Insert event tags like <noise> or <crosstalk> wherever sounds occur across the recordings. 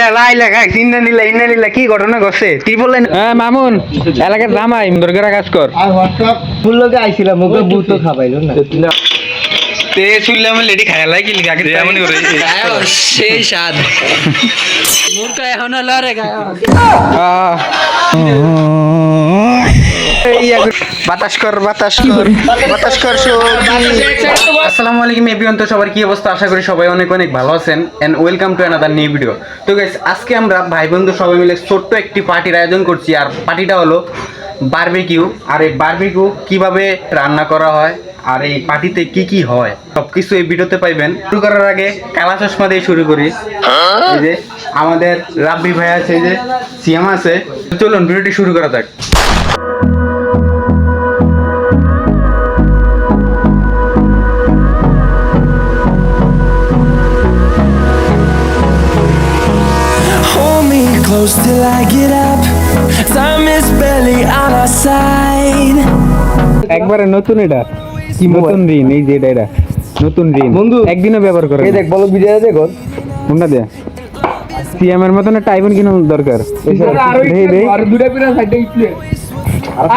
লাইলা লাইলা খাই নিলা ইন্না নিলা কি ঘটনা ঘটছে? ত্রিপল লাইন হ্যাঁ মামুন এলাকার জামাই দুর্গারা কাজ কর। আর হোয়াটসঅ্যাপ ফুল লোকে আইছিলাম মুখে বুত খাবাইলো না। তে শুনলাম লেডি খাই লাই কি লিখা করে। সেই স্বাদ। মূর্খ এখন লড়ে গায়। বাতাস কর বাতাস কর বাতাস কর আসসালামু আলাইকুম এভরিওয়ান। তো সবার কি অবস্থা? আশা করি সবাই অনেক অনেক ভালো আছেন। And welcome to another new video তো গাইস আজকে আমরা ভাই বন্ধু সবাই মিলে ছোট্ট একটি পার্টির আয়োজন করছি। আর পার্টিটা হলো বারবিকিউ আর এই বারবিকিউ কীভাবে রান্না করা হয় আর এই পার্টিতে কি কি হয় সবকিছু এই ভিডিওতে পাইবেন। শুরু করার আগে কালা চশমা দিয়ে শুরু করি। এই যে আমাদের রাব্বি ভাই আছে এই যে সিয়াম আছে। চলুন ভিডিওটি শুরু করা যাক। একবারে নতুন এটা। কি নতুন ঋণ এই যে এটা এটা। নতুন ঋণ। বন্ধু। একদিনও ব্যবহার করে এই দেখ বলো ভিডিও দেখো। কোনটা দে? সিএম এর মতন একটা আইফোন কিনা দরকার। দেই দেই দুটা করে সাইডে গিয়ে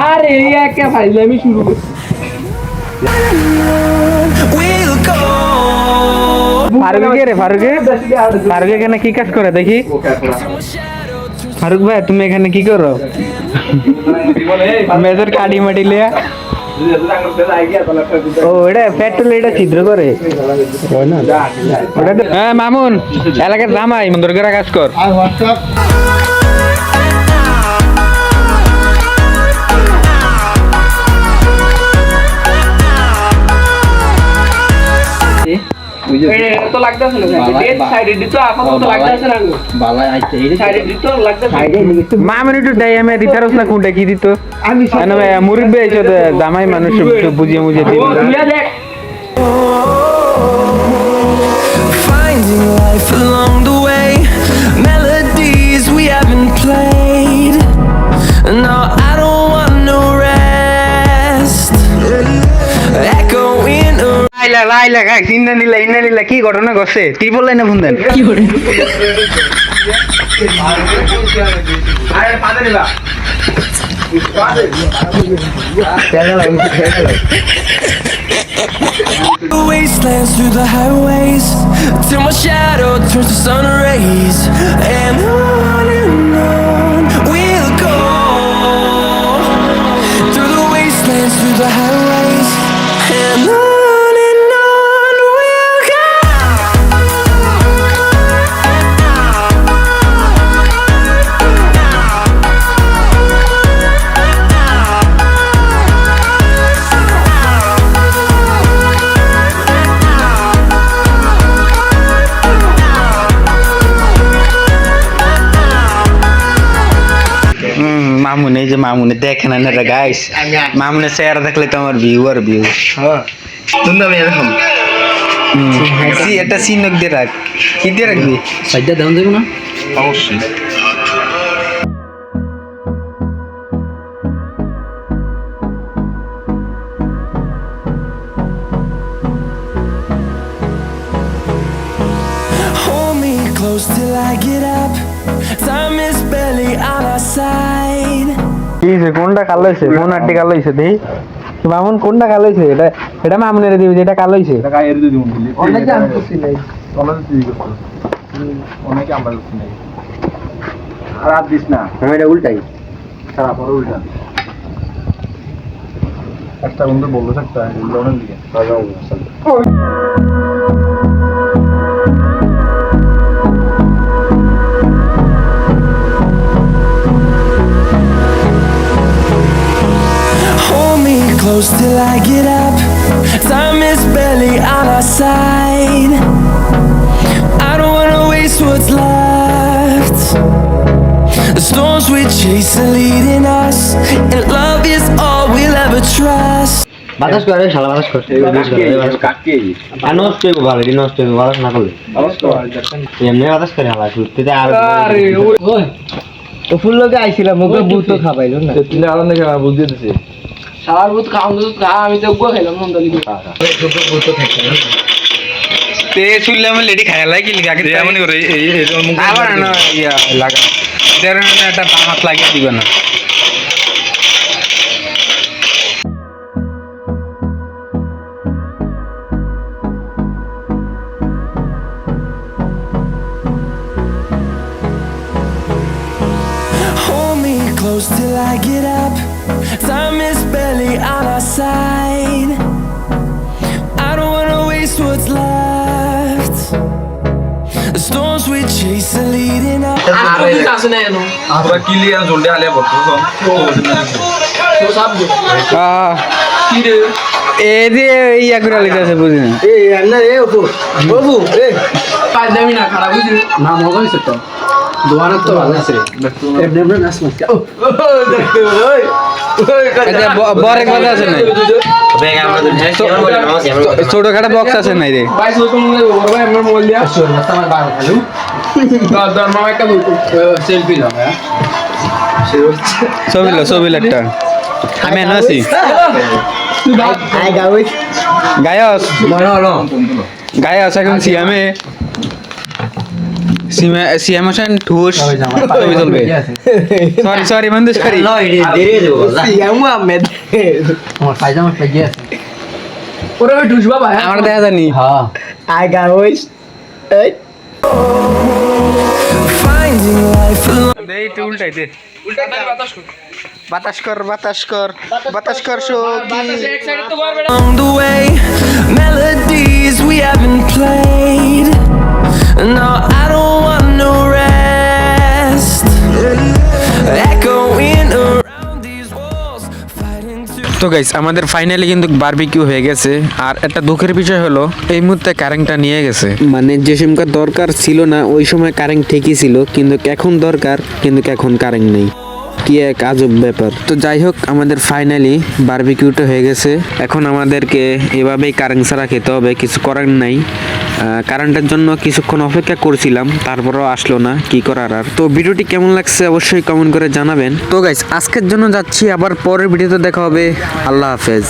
আরে এই একা ফাইজলামি শুরু We'll go. কে রে ফারুকে? ফারুক এখানে কি কাজ করে? দেখি। ফারুক ভাই তুমি এখানে কি করো? মেজর কাটি মাটি লিয়া ও এটা পেট্রোল এটা ছিদ্র করে। ওটা তো- হ্যাঁ মামুন এলাকার জামাই মন্দির কাজ কর। তো লাগতেছে না ডেট সাইডে দিত আপাতত লাগতেছে না সাইডে দিত লাগতেছে মামুন একটু দেয় আমি দিতে না কোনটা কি দিত? আমি কেন ভাই মুরব্বী এসে তো মানুষ একটু বুঝিয়ে মুঝিয়ে দেখ। Finding life along the way. লাইলা লাইলা খাই চিন্তা নিলা ইন্না নিলা কি ঘটনা ঘটছে ত্রিপল লাইনে ফোন দেন কি করে The wastelands through the highways till my shadow turns to sun rays, and on and on we'll go through the wastelands through the highways, Mamun এই যে মামুনে দেখেন না এটা গাইস মামুনের চেহারা দেখলে তো আমার ভিউ আর ভিউ তুমি আমি এরকম এটা সিনক দিয়ে রাখ। কি দিয়ে রাখবি? সাইডটা দাম দেবো না? Hold me close till I get up. Time is barely on our side. কি কোনটা কালো হয়েছে কোন আটটি কালো হয়েছে দেই। মামুন কোনটা কালো হয়েছে এটা এটা মামুনের দিবি যেটা কালো হয়েছে অনেকে আমি খুশি নাই। আমি এটা উল্টাই। একটা বন্ধু বলতে থাকতে হয় লোনের দিকে। Storms we chase are leading us, and love is all we'll ever trust. বাতাস করে শালা বাতাস করে আর নষ্ট হইব ভালো এটি নষ্ট হইব বাতাস না করলে। এমনি বাতাস করে হালা ঘুরতে আর আরে ও ফুল লোকে আইছিলাম মুখে বুত তো খাবাইলো না তুমি আলাদা দেখে আমার বুঝিয়ে দিছে সার বুত খাওয়া আমি তো গো খেলাম নন্দলি তে চুললে আমার লেডি খায় লাগে? কি এমন করে এই এই মুখ আবার না ইয়া লাগা। এটার না একটা বাম হাত লাগিয়ে দিবে না Hold me close till I get up. Time is barely on our side. বলতো তো সব কি রে এ দিয়ে ইয়া করে লিখতেছে বুঝি না এই আন্না রে ওপো ওপো এ পাঁচ দামি না খারাপ না তো দোয়ানা তো ভালো আছে এমনি এমনি নাচ মাছ ও দেখতে ওই। ছোটখাটো বক্স আছে নাই রে? দর মামা একটা। আমি এনে আছি। গায়স। গায়স এখন সিএমে সিএমে সিএম হোসেন ঠুস ছবি চলবে সরি সরি বন্ধু <laughs> সরি সিয়ামু আহমেদ। আমার পায়জামা পেয়ে আছে। ওরে বাবা হ্যাঁ? আমার দেখা জানি হ্যাঁ। আই এই. উল্টাই দে। বাতাস কর বাতাস কর বাতাস কর বাতাস কর সখী। বাতাসে এক সাইডে তো করবে না। Along the way. Melodies we haven't played. No, I don't তো গাইস আমাদের ফাইনালি কিন্তু বারবিকিউ হয়ে গেছে। আর একটা দুঃখের বিষয় হলো, এই মুহূর্তে কারেন্টটা নিয়ে গেছে। মানে যে সময়কার দরকার ছিল না, ওই সময় কারেন্ট ঠিকই ছিল, কিন্তু এখন দরকার, কিন্তু এখন কারেন্ট নেই। কি এক আজব ব্যাপার। তো যাই হোক, আমাদের ফাইনালি বারবিকিউটা হয়ে গেছে। এখন আমাদেরকে এভাবেই কারেন্ট ছাড়া খেতে হবে, কিছু করার নাই। কারেন্টের জন্য কিছুক্ষণ অপেক্ষা করছিলাম, তারপরও আসলো না, কি করার আর। তো ভিডিওটি কেমন লাগছে অবশ্যই কমেন্ট করে জানাবেন। তো গাইস আজকের জন্য যাচ্ছি, আবার পরের ভিডিওতে দেখা হবে। আল্লাহ হাফেজ।